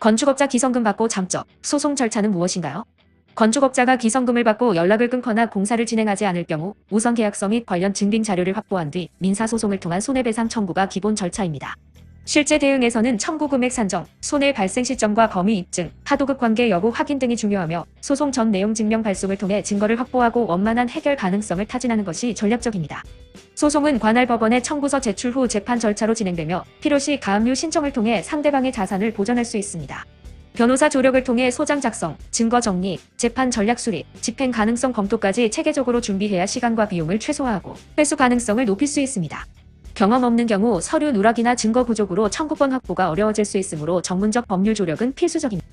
건축업자 기성금 받고 장점, 소송 절차는 무엇인가요? 건축업자가 기성금을 받고 연락을 끊거나 공사를 진행하지 않을 경우 우선 계약서 및 관련 증빙 자료를 확보한 뒤 민사소송을 통한 손해배상 청구가 기본 절차입니다. 실제 대응에서는 청구 금액 산정, 손해 발생 시점과 범위 입증, 하도급 관계 여부 확인 등이 중요하며 소송 전 내용 증명 발송을 통해 증거를 확보하고 원만한 해결 가능성을 타진하는 것이 전략적입니다. 소송은 관할 법원에 청구서 제출 후 재판 절차로 진행되며 필요시 가압류 신청을 통해 상대방의 자산을 보전할 수 있습니다. 변호사 조력을 통해 소장 작성, 증거 정리, 재판 전략 수립, 집행 가능성 검토까지 체계적으로 준비해야 시간과 비용을 최소화하고 회수 가능성을 높일 수 있습니다. 경험 없는 경우 서류 누락이나 증거 부족으로 청구권 확보가 어려워질 수 있으므로 전문적 법률 조력은 필수적입니다.